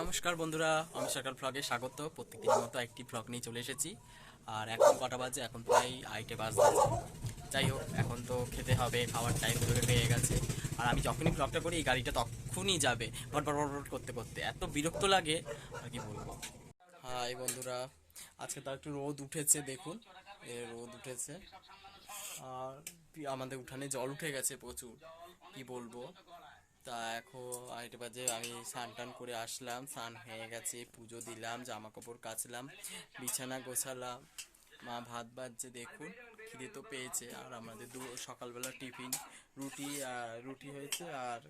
নমস্কার বন্ধুরা, আমি সরকার ভ্লগে স্বাগত। প্রত্যেকদিনের মতো একটি ভ্লগ নিয়ে চলে এসেছি। আর এখন কটা বাজে? এখন প্রায় আইটে বাজতে যাই হোক, এখন তো খেতে হবে, খাওয়ার টাইম ধরে হয়ে গেছে। আর আমি যখনই ভ্লগটা করি এই গাড়িটা তখনই যাবে। বট বট বট বট করতে করতে। এত বিরক্ত লাগে, আর কি বলব? হাই বন্ধুরা, আজকে তো একটু রোদ উঠেছে, দেখুন। রোদ উঠেছে। আর আমাদের উঠানে জল উঠে গেছে প্রচুর। কি বলব? তা এখন আড়াইটে বাজে, আমি স্নান টান করে আসলাম, স্নান হয়ে গেছে, পুজো দিলাম জামা কাপড় কাচলাম, বিছানা গোছালাম, মা ভাত বাজছে দেখুন, খিদে তো পেয়েছে, আর আমাদের দু, সকালবেলা টিফিন, রুটি, আর রুটি হয়েছে, আর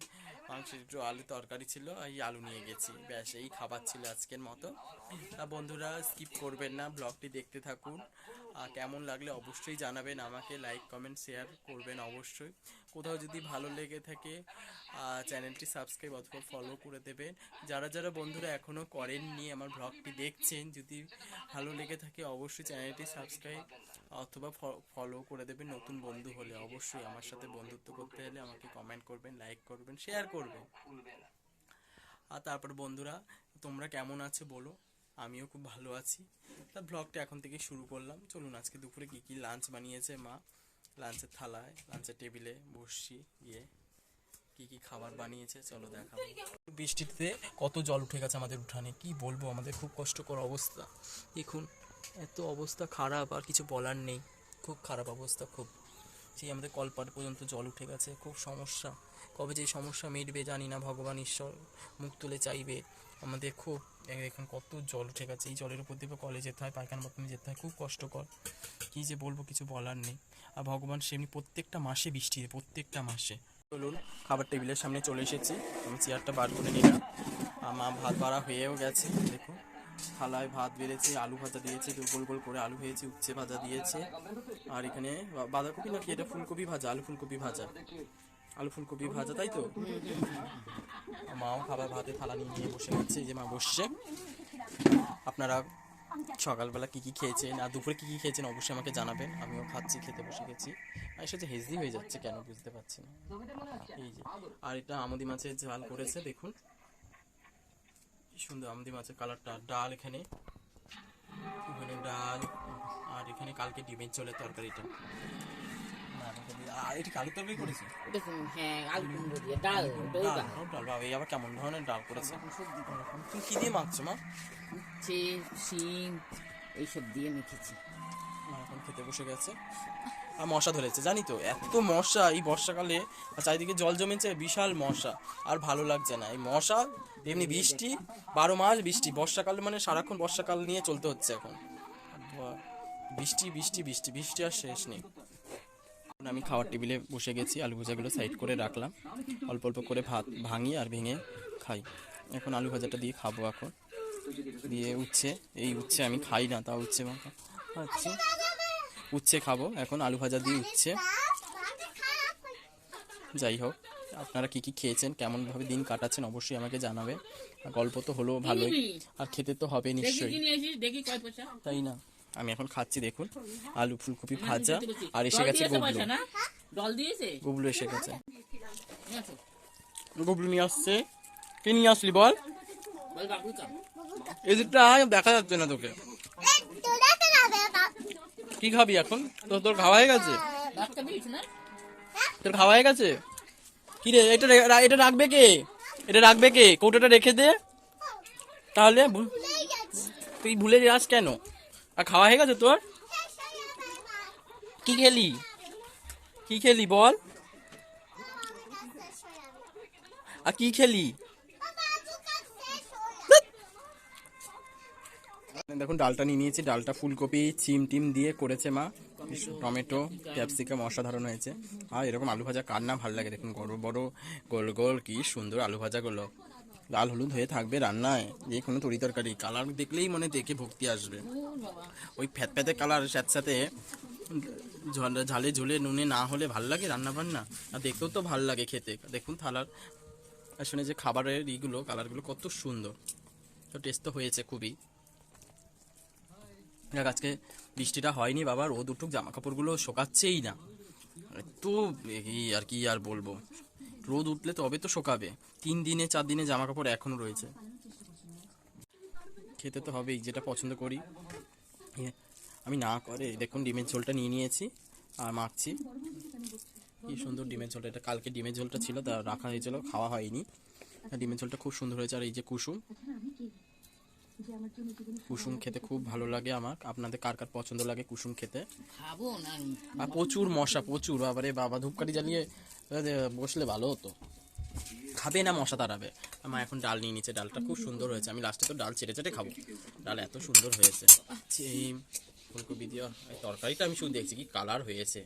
মাংসের একটু আলু তরকারি ছিল, এই আলু নিয়ে গেছি, ব্যাস, এই খাবার ছিল আজকের মতো। তা বন্ধুরা স্কিপ করবেন না ব্লগটি দেখতে থাকুন। কেমন লাগলে অবশ্যই জানাবেন, আমাকে লাইক কমেন্ট শেয়ার করবেন অবশ্যই। কোথাও যদি ভালো লেগে থাকে চ্যানেলটি সাবস্ক্রাইব অথবা ফলো করে দেবেন। যারা যারা বন্ধুরা এখনও করেননি, আমার ব্লগটি দেখছেন, যদি ভালো লেগে থাকে, অবশ্যই চ্যানেলটি সাবস্ক্রাইব অথবা ফলো করে দেবেন। নতুন বন্ধু হলে অবশ্যই আমার সাথে বন্ধুত্ব করতে হলে আমাকে কমেন্ট করবেন লাইক করবেন শেয়ার করবেন। আর তারপর বন্ধুরা, তোমরা কেমন আছো বলো? আমিও খুব ভালো আছি। তা ব্লগটা এখন থেকে শুরু করলাম। চলুন আজকে দুপুরে কি কি লাঞ্চ বানিয়েছে মা? লাঞ্চের থালায় লাঞ্চের টেবিলে বসছি, গিয়ে কি কি খাবার বানিয়েছে, চলো দেখাবো। বৃষ্টিতে কত জল উঠে গেছে আমাদের উঠানে, কি বলব? আমাদের খুব কষ্টকর অবস্থা। দেখুন, এত অবস্থা খারাপ, আর কিছু বলার নেই। খুব খারাপ অবস্থা, খুব। সেই আমাদের কলপাট পর্যন্ত জল উঠে গেছে, খুব সমস্যা। কবে যে সমস্যা মিটবে জানি না, ভগবান ঈশ্বর মুখ তুলে চাইবে। আমাদের খুব এখন কত জল উঠে গেছে এই জলের উপর দিয়ে কলে যেতে হয়, পায়খানা বাথরুমে যেতে হয়, খুব কষ্টকর। কী যে বলব, কিছু বলার নেই। আর ভগবান সেমনি প্রত্যেকটা মাসে বৃষ্টি দেয়, প্রত্যেকটা মাসে। চলুন, খাবার টেবিলের সামনে চলে এসেছি। আমি চেয়ারটা বার করে নিলাম। মা ভাত বাড়া হয়েও গেছে, দেখুন। থালায় ভাত বেড়েছে, আলু ভাজা দিয়েছে গোল গোল করে আলু হয়েছে, উচ্ছে ভাজা দিয়েছে। আর এখানে বাঁধাকপি নাকি? এটা ফুলকপি ভাজা, আলু ফুলকপি ভাজা। আলু ফুলকপি ভাজা তাই তো? মাও খাবার ভাতে থালা নিয়ে নিয়ে বসে এই যে মা বসছে। আপনারা সকালবেলা কি কি খেয়েছেন আর দুপুরে কি কি খেয়েছেন অবশ্যই আমাকে জানাবেন। আমিও খাচ্ছি খেতে বসে গেছি। আর এসে যে হেলদি হয়ে যাচ্ছে কেন বুঝতে পারছি না। এই যে আর এটা আমদি মাছের ঝাল করেছে দেখুন। কি সুন্দর আমদি মাছের কালারটা ডাল এখানে। এখানে ডাল? আর এখানে কালকে ডিমের চলে তরকারিটা। এটা কালু তরকারি করেছে হ্যাঁ আলু কুমড়ো দিয়ে ডাল ডাল ডাল বাবা এই আবার কেমন ধরনের ডাল করেছে? তুমি কি দিয়ে মাখছো মা? উচ্ছে শিম এইসব দিয়ে মেখেছি। এখন খেতে বসে গেছে। আর মশা ধরেছে জানি তো এত মশা এই বর্ষাকালে চারিদিকে জল জমেছে বিশাল মশা। আর ভালো লাগছে না এই মশা এমনি বৃষ্টি বারো মাস বৃষ্টি বর্ষাকালে মানে সারাক্ষণ বর্ষাকাল নিয়ে চলতে হচ্ছে এখন। বৃষ্টি বৃষ্টি বৃষ্টি বৃষ্টি আর শেষ নেই। আমি খাওয়ার টেবিলে বসে গেছি আলু ভাজাগুলো সাইড করে রাখলাম। অল্প অল্প করে ভাত ভাঙি আর ভেঙে খাই। এখন আলু ভাজাটা দিয়ে খাব এখন। দিয়ে উচ্ছে এই উচ্ছে আমি খাই না তা উচ্ছে মাখা। আচ্ছা। উচ্ছে খাব এখন আলু ভাজা দিয়ে উচ্ছে। যাই হোক আপনারা কি কি খেয়েছেন কেমন ভাবে দিন কাটাচ্ছেন অবশ্যই আমাকে জানাবে গল্প তো হলো ভালোই। আর খেতে তো হবে নিশ্চয়ই। দেখি কয় পয়সা। তাই না? আমি এখন খাচ্ছি দেখুন। আলু ফুলকপি ভাজা আর এসে গেছে গুবলু গুবলু এসে গেছে। গুবলু নিয়ে আসছে। কি নিয়ে আসলি বল? এদিকটা দেখা যাচ্ছে না তোকে। কি খাবি এখন? তো তোর খাওয়া হয়ে গেছে? তোর খাওয়া হয়ে গেছে? কি রে এটা এটা রাখবে কে? এটা রাখবে কে? কৌটোটা রেখে দে। তাহলে তুই ভুলে যাস কেন? আর খাওয়া হয়ে গেছে তোর? কি খেলি? কি খেলি বল? আর কি খেলি? দেখুন, ডালটা নিয়ে নিয়েছি। ডালটা ফুলকপি, চিম টিম দিয়ে করেছে মা। টমেটো, ক্যাপসিকাম অসাধারণ হয়েছে। আর এরকম আলু ভাজা কার না ভালো লাগে দেখুন, বড় বড়, গোল গোল, কি সুন্দর আলু ভাজাগুলো। লাল হলুদ হয়ে থাকবে রান্নায়, যে কোনো তরি তরকারি। কালার দেখলেই মনে দেখে ভক্তি আসবে। ওই ফ্যাত কালার সাথে সাথে ঝালে ঝুলে নুনে না হলে ভালো লাগে রান্না বান্না? আর দেখতেও তো ভালো লাগে খেতে। দেখুন থালার আসলে যে খাবারের ইগুলো, কালারগুলো কত সুন্দর। তো টেস্ট তো হয়েছে খুবই। দেখ আজকে বৃষ্টিটা হয়নি বাবার রোদ উঠুক জামা কাপড়গুলো শোকাচ্ছেই না। তো আর কি আর বলব? রোদ উঠলে তবে তো শোকাবে। তিন দিনে চার দিনে জামা কাপড় এখনও রয়েছে। খেতে তো হবেই যেটা পছন্দ করি। আমি না করে দেখুন ডিমের ঝোলটা নিয়ে নিয়েছি আর মাখছি। কি সুন্দর ডিমের ঝোলটা এটা কালকে ডিমের ঝোলটা ছিল তা রাখা হয়েছিল খাওয়া হয়নি। ডিমের ঝোলটা খুব সুন্দর হয়েছে আর এই যে কুসুম। কুসুম খেতে খুব ভালো লাগে আমার। আপনাদের কার কার পছন্দ লাগে কুসুম খেতে? আর প্রচুর মশা প্রচুর বাবারে বাবা ধূপকাঠি জ্বালিয়ে বসলে ভালো হতো। খাবে না মশা তাড়াবে। মা এখন ডাল নিয়ে নিচ্ছে, ডালটা খুব সুন্দর হয়েছে। আমি লাস্টে তো ডাল চেটে চেটে খাব। ডাল এত সুন্দর হয়েছে। এই ফুলকপি দিয়ে তরকারিটা আমি শুধু দেখছি কি কালার হয়েছে।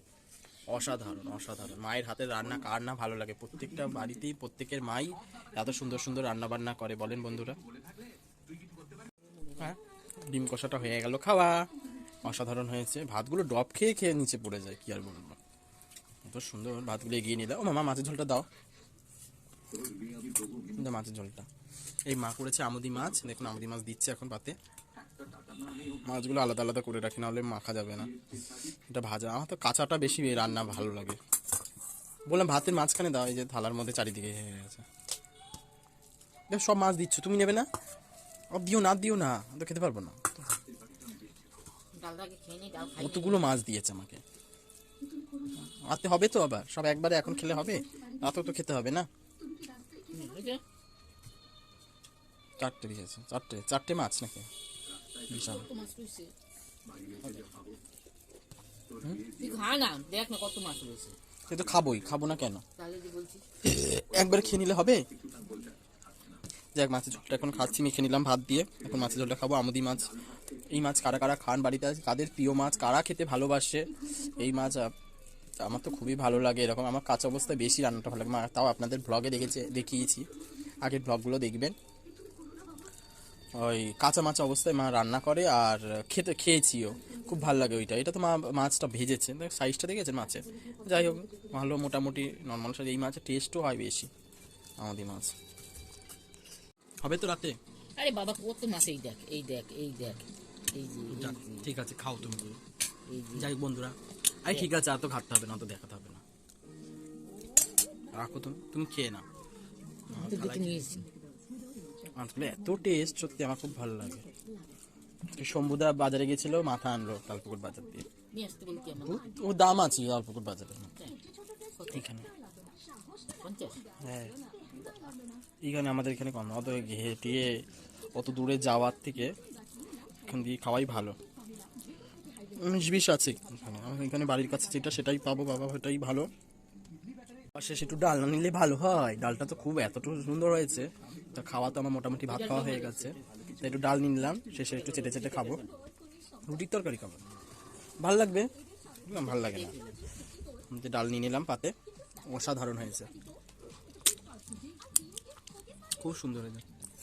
অসাধারণ অসাধারণ। মায়ের হাতের রান্না কার না ভালো লাগে? প্রত্যেকটা বাড়িতেই প্রত্যেকের মাই এত সুন্দর সুন্দর রান্না বান্না করে, বলেন বন্ধুরা। হ্যাঁ ডিম কষাটা হয়ে গেল, খাওয়া। অসাধারণ হয়েছে। ভাতগুলো ডব খেয়ে খেয়ে নিচে পড়ে যায়, কি আর বলব। এত সুন্দর ভাতগুলো এগিয়ে নিলে ও মামা মাছের ঝোলটা দাও। দাও মাছের ঝোলটা। এই মা করেছে আমুদি মাছ। দেখুন আমুদি মাছ দিচ্ছে এখন পাতে। মাছগুলো আলাদা আলাদা করে রাখি নাহলে মাখা যাবে না। এটা ভাজা। আমার তো কাঁচাটা বেশি রান্না ভালো লাগে। বললাম ভাতের মাঝখানে দাও এই যে থালার মধ্যে চারিদিকে হয়ে গেছে। দেখো, সব মাছ দিচ্ছ তুমি নেবে না? ও দিও না দিও না। তো খেতে পারব না। কতগুলো মাছ দিয়েছে আমাকে। আতে হবে তো আবার। সব একবারে এখন খেলে হবে? এত তো খেতে হবে না? চারটে দিয়েছে চারটে চারটে মাছ নাকি? বিশাল। সে তো খাবোই খাব না কেন? একবার খেয়ে নিলে হবে? যাক মাছের ঝোলটা এখন খাচ্ছি মেখে নিলাম ভাত দিয়ে। এখন মাছের ঝোলটা খাব আমুদি মাছ। এই মাছ কারা কারা খান বাড়িতে? আছে কাদের প্রিয় মাছ? কারা খেতে ভালোবাসে? এই মাছ আমার তো খুবই ভালো লাগে এরকম আমার কাঁচা অবস্থায় বেশি রান্নাটা ভালো লাগে। মা- তাও আপনাদের ব্লগে দেখেছে দেখিয়েছি। আগের ব্লগগুলো দেখবেন। ওই কাঁচা মাছ অবস্থায় মা রান্না করে আর খেতে খেয়েছিও। খুব ভালো লাগে ওইটা। এটা তো মা মাছটা ভেজেছে। সাইজটা দেখেছেন মাছের যাই হোক ভালো মোটামুটি নর্মাল সাইজ এই মাছের টেস্টও হয় বেশি আমাদের মাছ। হবে তো রাতে? আরে বাবা কত মাছ? এই দেখ এই দেখ এই দেখ এই যে ঠিক আছে খাও তুমি। যাই হোক বন্ধুরা আরে ঠিক আছে আর তো ঘাটতে হবে না অত দেখাতে হবে না। রাখো তুমি তুমি খেয়ে না তো দেখে নিয়েছি। মাছগুলো এত টেস্ট সত্যি আমার খুব ভালো লাগে। তো শম্ভুদা বাজারে গেছিল মাথা আনলো লালপুকুর বাজার দিয়ে। ও- দাম আছে লালপুকুর বাজারে। এখানে। হ্যাঁ। এখানে আমাদের এখানে কম অত হেঁটিয়ে অত দূরে যাওয়ার থেকে এখান দিয়ে খাওয়াই ভালো। বিশ আছে এখানে। এখানে বাড়ির কাছে যেটা সেটাই পাবো, বাবা ওটাই ভালো। আর শেষে একটু ডাল না নিলে ভালো হয়। ডালটা তো খুব এতটুকু সুন্দর হয়েছে। তা খাওয়া তো আমার মোটামুটি ভাত খাওয়া হয়ে গেছে। তাই একটু ডাল নিলাম। শেষে একটু চেটে চেটে খাব। রুটির তরকারি খাব। ভালো লাগবে? ভালো লাগে না। যে ডাল নিয়ে নিলাম পাতে। অসাধারণ হয়েছে। খুব সুন্দর হয়েছে।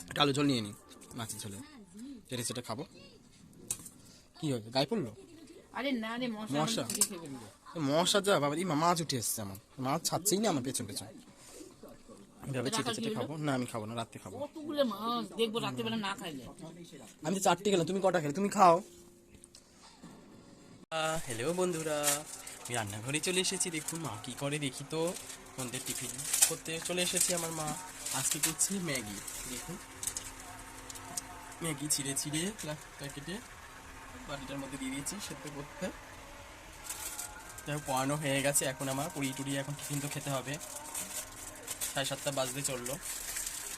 একটা আলু ঝোল নিয়ে নিই মাছের ঝোলে। চেটে চেটে খাব। কি হবে গায়ে পড়ল? আরে না রে মশা মশা? আমাকে খেয়ে ফেলবে। এ মশা যা বাবা এই মাছ উঠে এসছে আমার। মাছ ছাড়ছেই না আমার পেছন পেছন। এভাবে চেটে চেটে খাব? না আমি খাব না রাত্রে খাব। কতগুলো মাছ? দেখব রাত্রেবেলা না খাইলে। আমি তো চারটে গেলাম তুমি কটা খেলে? তুমি খাও। হ্যালো বন্ধুরা। আমি রান্নাঘরে চলে এসেছি দেখুন মা কি করে দেখি তো। সন্ধ্যের টিফিন করতে চলে এসেছি আমার মা। আজকে করছে ম্যাগি দেখুন। ম্যাগি ছিঁড়ে ছিঁড়ে প্যাকেটে। বাড়িটার মধ্যে দিয়ে দিয়েছি সেদ্ধ করতে। যাই পড়ানো হয়ে গেছে এখন আমার পুরি টুরি এখন টিফিন তো খেতে হবে। সাড়ে সাতটা বাজতে চলল।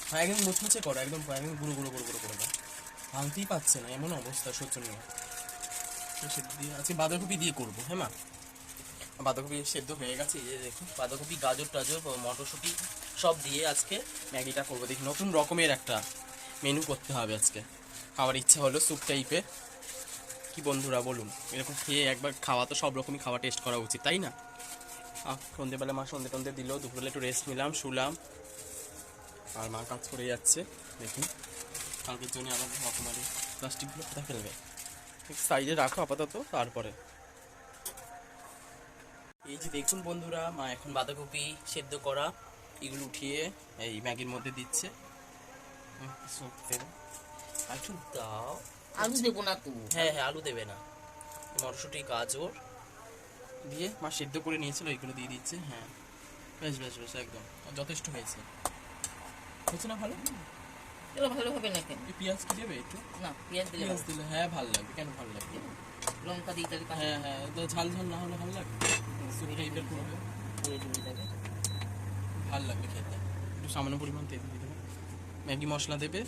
হ্যাঁ একদম মুচমুচে করো, একদম একদম গুঁড়ো গুঁড়ো গুঁড়ো গুঁড়ো করে। ভাঙতেই পাচ্ছে না, এমন অবস্থা শোচনীয় সেদ্ধ দিয়ে, আজকে বাঁধাকপি দিয়ে করব হ্যাঁ মা? বাঁধাকপি সেদ্ধ হয়ে গেছে, এই যে দেখুন, বাঁধাকপি, গাজর, টাজর, মটরশুঁটি সব দিয়ে আজকে ম্যাগিটা করব। দেখি, নতুন রকমের একটা মেনু করতে হবে আজকে। খাওয়ার ইচ্ছা হলো স্যুপ টাইপের কি বন্ধুরা, বলুন। এরকম খেয়ে একবার খাওয়া তো সব রকমই খাওয়া টেস্ট করা উচিত, তাই না? সন্ধেবেলা মা সন্ধে টন্ধে দিল, দুপুরবেলা একটু রেস্ট নিলাম, শুলাম। আর মা কাজ করে যাচ্ছে, দেখুন। কালকের জন্য আবার রকমারি প্লাস্টিকগুলো কোথায় ফেলবে? সাইডে রাখো আপাতত, তারপরে। এই যে দেখুন বন্ধুরা, মা এখন বাঁধাকপি সেদ্ধ করা, এগুলো উঠিয়ে এই ম্যাগির মধ্যে দিচ্ছে। দাও। আলু দেবো না তো। হ্যাঁ হ্যাঁ আলু দেবে না। মটরশুঁটি গাজর দিয়ে মা সেদ্ধ করে নিয়েছিল এইগুলো দিয়ে দিচ্ছে হ্যাঁ। বেশ বেশ বেশ একদম। যথেষ্ট হয়েছে। হয়েছে না ভালো? এগুলো ভালো হবে না কেন? পেঁয়াজ কি দেবে একটু? না পেঁয়াজ দিলে পেঁয়াজ দিলে হ্যাঁ ভালো লাগবে। কেন ভালো লাগবে? লঙ্কা দিই তাহলে হ্যাঁ হ্যাঁ তো ঝাল ঝাল না হলে ভালো লাগবে? স্যুপ টাইপের করবে ভালো লাগবে খেতে। একটু সামান্য পরিমাণ তেল দিয়ে দেবে। ম্যাগি মশলা দেবে।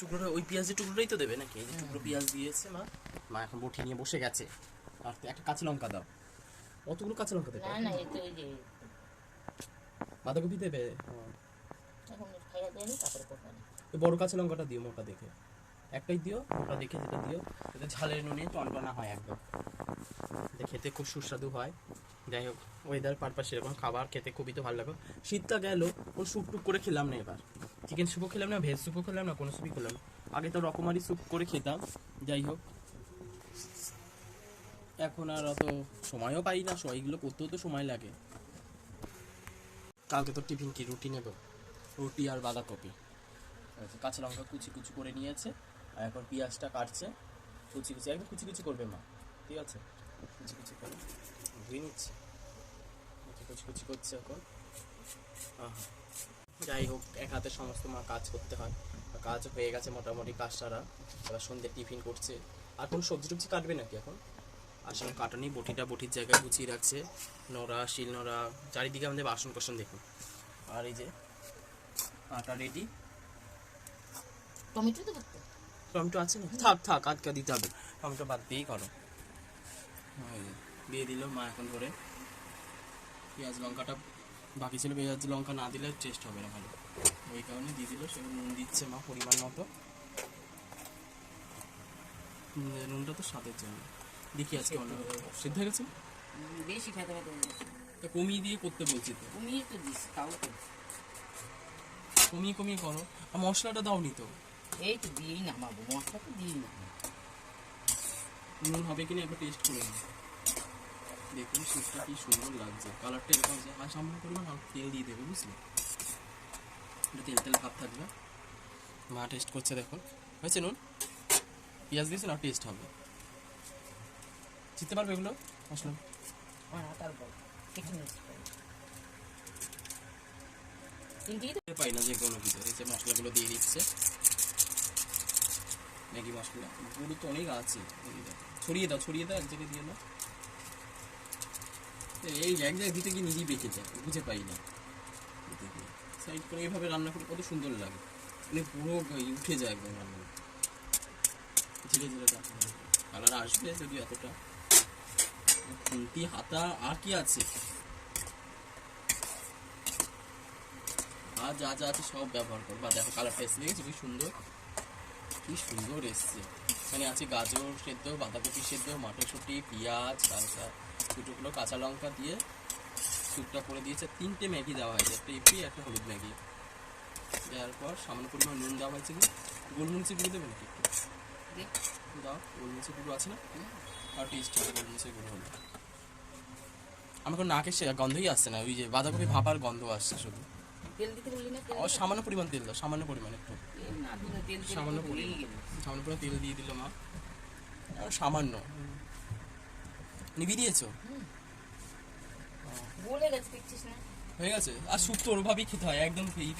টুকরোটা ওই পেঁয়াজের টুকরোটাই তো দেবে নাকি? এই যে টুকরো পেঁয়াজ দিয়েছে মা। মা এখন বটি নিয়ে বসে গেছে। আর তো একটা কাঁচা লঙ্কা দাও। অতগুলো কাঁচা লঙ্কা দেবে। না না এই তো ওই যে বাঁধাকপি দেবে? ওই বড় কাঁচা লঙ্কাটা দিও মোটা দেখে। একটাই দিও মোটা দেখে যেটা দিও। যাতে ঝালের নুনে টনটনা হয় একদম। খেতে খুব সুস্বাদু হয়। যাই হোক ওয়েদার পারপাস এরকম খাবার খেতে খুবই তো ভালো লাগে। শীতটা গেল স্যুপ টুপ করে খেলাম না এবার। চিকেন স্যুপও খেলাম না ভেজ স্যুপও খেলাম না কোনো স্যুপই খেলাম আগে তো রকমারি স্যুপ করে খেতাম যাই হোক। এখন আর অত সময়ও পাই না এইগুলো করতেও তো সময় লাগে। কালকে তো টিফিন কি রুটি নেব? রুটি আর বাঁধাকপি। আচ্ছা, কাঁচা লঙ্কা কুচি কুচি করে নিয়েছে আর এখন পেঁয়াজটা কাটছে। কুচি কুচি একদম কুচি কুচি করবে মা। ঠিক আছে? কুচি কুচি করে ধুয়ে নিচ্ছে। কুচি কুচি করছে এখন। আহা। যাই হোক এক হাতে সমস্ত মা কাজ করতে হয়। কাজ হয়ে গেছে মোটামুটি কাজ সারা। এবার সন্ধ্যে টিফিন করছে। আর কোনো সবজি টবজি কাটবে নাকি এখন? আসলে কাটা নেই বটিটা বটির জায়গায় গুছিয়ে রাখছে। নোড়া শিল নোড়া চারিদিকে আমাদের বাসন কোসন দেখুন। আর এই যে আটা রেডি টমেটো তো টমেটো আছে না? থাক থাক আটকা দিতে হবে। টমেটো বাদ দিয়েই করো। দিয়ে দিল মা এখন ধরে পেঁয়াজ লঙ্কাটা বাকি ছিল পেঁয়াজ লঙ্কা না দিলে টেস্ট হবে না ভালো। ওই কারণে দিয়ে দিল সেগুলো নুন দিচ্ছে মা পরিমাণ মতো। নুনটা তো স্বাদের জন্য। দেখি আজকে অন্য সিদ্ধ হয়ে গেছে? বেশি খেতে খেতে তো কমিয়ে দিয়ে করতে বলছি তো। কমিয়ে তো দিস তাও তো। কমিয়ে কমিয়ে করো। আর মশলাটা দাওনি তো। এই তো দিয়েই নামাবো মশলা তো দিই না নুন হবে কিনা একবার টেস্ট করে নিই। দেখুন স্যুপটা কি সুন্দর লাগছে। কালারটা এরকম আছে আর সামান্য পরিমাণ অল্প তেল দিয়ে দেবে বুঝলে? এটা তেল তেল ভাব থাকবে। মা টেস্ট করছে দেখুন হয়েছে নুন? পেঁয়াজ দিয়েছে না টেস্ট হবে। চিনতে পারবে এগুলো? তো টের পাই না যে কোনো কিছু। এই যে মশলাগুলো দিয়ে দিচ্ছে। ম্যাগি মশলা। গুঁড়ো তো অনেক আছে। ছড়িয়ে দাও ছড়িয়ে দাও এক জায়গায় দিয়ে দাও। এই এক জায়গায় দিতে গিয়ে নিজেই বেঁচে যায়, বুঝে পাই না। সাইড করে এইভাবে রান্না করে কত সুন্দর লাগে। মানে পুরো উঠে যায় একদম রান্না। ধীরে ধীরে কালার আসবে যদি এতটা। খুন্তি হাতা আর কি আছে? আর যা যা আছে সব ব্যবহার করো বা দেখো কালারটা এসে দেখেছ, কি সুন্দর। কি সুন্দর এসছে। এখানে আছে গাজর সেদ্ধ, বাঁধাকপি সেদ্ধ, মটরশুঁটি, পেঁয়াজ কাঁচা দুটোগুলো কাঁচা লঙ্কা দিয়ে স্যুপটা করে দিয়েছে। তিনটে ম্যাগি দেওয়া হয়েছে একটা ইপি একটা হলুদ ম্যাগি। দেওয়ার পর সামান্য পরিমাণ নুন দেওয়া হয়েছে। কি গোলমরিচের গুঁড়ো দেবে নাকি একটু। দাও গোলমরিচের গুঁড়ো আছে না? আর টেস্ট হবে গোলমরিচের গুঁড়ো হলে। আমার কোনো নাকে সে গন্ধই আসছে না ওই যে বাঁধাকপি ভাপার গন্ধ আসছে শুধু। তেল দিতে বললি না ও সামান্য পরিমাণ তেল দাও সামান্য পরিমাণ একটু। সামান্য পরিমাণ। সামান্য পরিমাণ তেল দিয়ে দিল মা। আর সামান্য। নিবি দিয়েছ বলে গেছে দেখছিস না? হয়ে গেছে? আর স্যুপ তো ওরভাবেই খেতে হয় একদম খেয়েই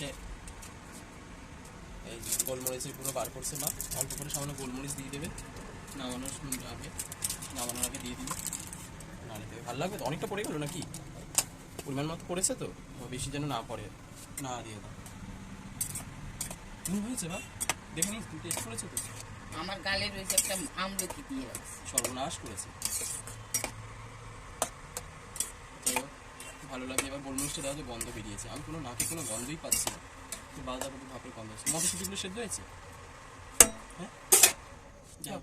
এই যে গোলমরিচের গুঁড়ো বার করছে মা। অল্প করে সামান্য গোলমরিচ দিয়ে দেবে। নামানোর আগে নামানোর আগে দিয়ে দিবে। নাড়ি দেবে ভালো লাগবে তো? অনেকটা পড়ে গেলো নাকি? পরিমাণ মতো পড়েছে তো? বেশি যেন না পড়ে। না দিয়ে দাও। নুন হয়েছে বা দেখে নিস টেস্ট করেছ তো? আমার গালে রয়েছে একটা আমলকি দিয়ে সর্বনাশ করেছে যাই হোক, ভালো লাগে এবার গোলমরিচটা দেওয়া যে গন্ধ বেরিয়েছে। আমি কোনো নাকে কোনো গন্ধই পাচ্ছি না। তো বাজার বাঁধাকপি ভাপের গন্ধ হচ্ছে মটরশুটিগুলো সেদ্ধ হয়েছে? হ্যাঁ? হোক,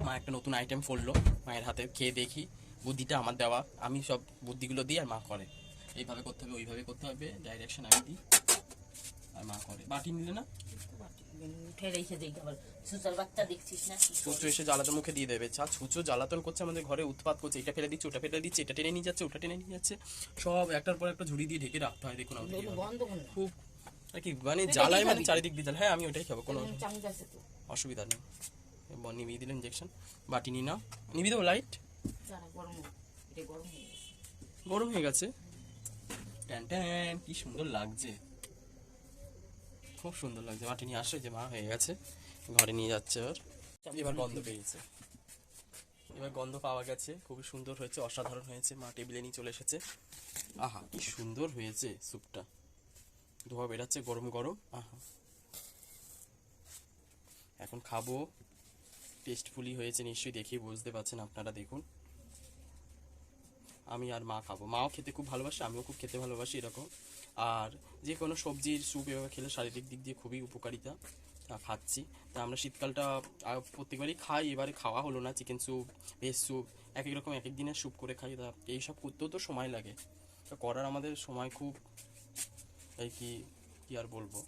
মা একটা নতুন আইটেম করল মায়ের হাতে খেয়ে দেখি। বুদ্ধিটা আমার দেওয়া। আমি সব বুদ্ধিগুলো দিই আর মা করে। এইভাবে করতে হবে ওইভাবে করতে হবে। ডাইরেকশন আমি দিই। আর মা করে। বাটি নিলে না? উঠে রেখে দিই। আবার সুতার বাচ্চা দেখছিস না? কি এসে জ্বালাতন মুখে দিয়ে দেবে। চা ছুঁচো জ্বালাতন করছে আমাদের ঘরে উৎপাত করছে। এটা ফেলে দিচ্ছে ওটা ফেলে দিচ্ছে এটা টেনে নিয়ে যাচ্ছে ওটা টেনে নিয়ে যাচ্ছে। সব একটার পর একটা ঝুড়ি দিয়ে ঢেকে রাখতে হয়। দেখুন আমাদের খুব আর কি মানে জ্বালায় মানে চারিদিক দিয়ে হ্যাঁ আমি ওটাই খাব কোনো অসুবিধা নেই। নিভিয়ে দিলেন ইঞ্জেকশন বাটি নিয়ে নাও। দেবো লাইট গরম হয়ে গেছে। গরম হয়ে গেছে। ট্যান ট্যান কি সুন্দর লাগছে। খুব সুন্দর লাগছে। মাটি নিয়ে আসে যে মা হয়ে গেছে, ঘরে নিয়ে যাচ্ছে ওর এবার গন্ধ পেয়েছে। এবার গন্ধ পাওয়া গেছে, খুবই সুন্দর হয়েছে, অসাধারণ হয়েছে, মা টেবিলে নিয়ে চলে এসেছে। আহা, কি সুন্দর হয়েছে স্যুপটা। ধোয়া বেরাচ্ছে, গরম গরম, আহা। এখন খাব। টেস্টফুলি হয়েছে, নিশ্চয়ই দেখেই বুঝতে পারছেন আপনারা, দেখুন। আমি আর মা খাব। মাও খেতে খুব ভালোবাসে, আমিও খুব খেতে ভালোবাসি এরকম। আর যে কোনো সবজির স্যুপ এভাবে খেলে শারীরিক দিক দিয়ে খুবই উপকারিতা খাচ্ছি। তা আমরা শীতকালটা প্রত্যেকবারই খাই, এবারে খাওয়া হলো না চিকেন স্যুপ ভেজ স্যুপ এক এক রকম এক এক দিনের স্যুপ করে খাই, তা এইসব করতেও তো সময় লাগে। তা করার আমাদের সময় খুব এই কি কি আর বলব?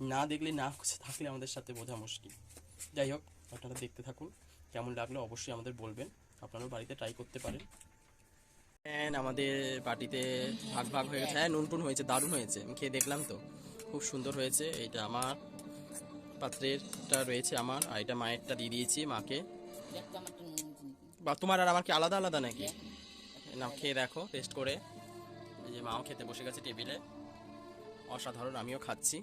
না দেখলে, না থাকলে আমাদের সাথে বোঝা মুশকিল। যাই হোক, আপনারা দেখতে থাকুন, কেমন লাগল অবশ্যই আমাদের বলবেন। আপনারাও বাড়িতে ট্রাই করতে পারেন। আমাদের পার্টিতে ভাগ ভাগ হয়ে গেছে। হ্যাঁ নুন টুন হয়েছে, দারুণ হয়েছে। আমি খেয়ে দেখলাম তো। খুব সুন্দর হয়েছে। এইটা আমার পাত্রেরটা রয়েছে আমার। আর এটা মায়েরটা দিয়ে দিয়েছি মাকে। বা তোমার আর আমার কি আলাদা আলাদা নাকি? না খেয়ে দেখো, টেস্ট করে। এই যে মাও খেতে বসে গেছে টেবিলে। অসাধারণ, আমিও খাচ্ছি।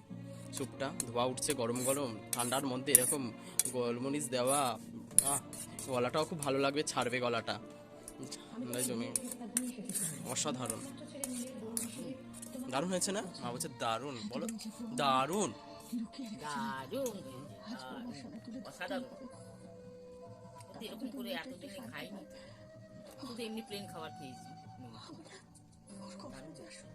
স্যুপটা, ধোয়া উঠছে গরম গরম। ঠান্ডার মধ্যে এরকম গোলমরিচ দেওয়া, আহ, গলাটাও খুব ভালো লাগবে, ছাড়বে গলাটা। জমি অসাধারণ। দারুণ হয়েছে না? মা বলছে দারুণ বলো। দারুণ। দারুণ। অসাধারণ। এরকম করে এতদিনে খাইনি। শুধু এমনি প্লেন খাবার খেয়েছি। দারুণ।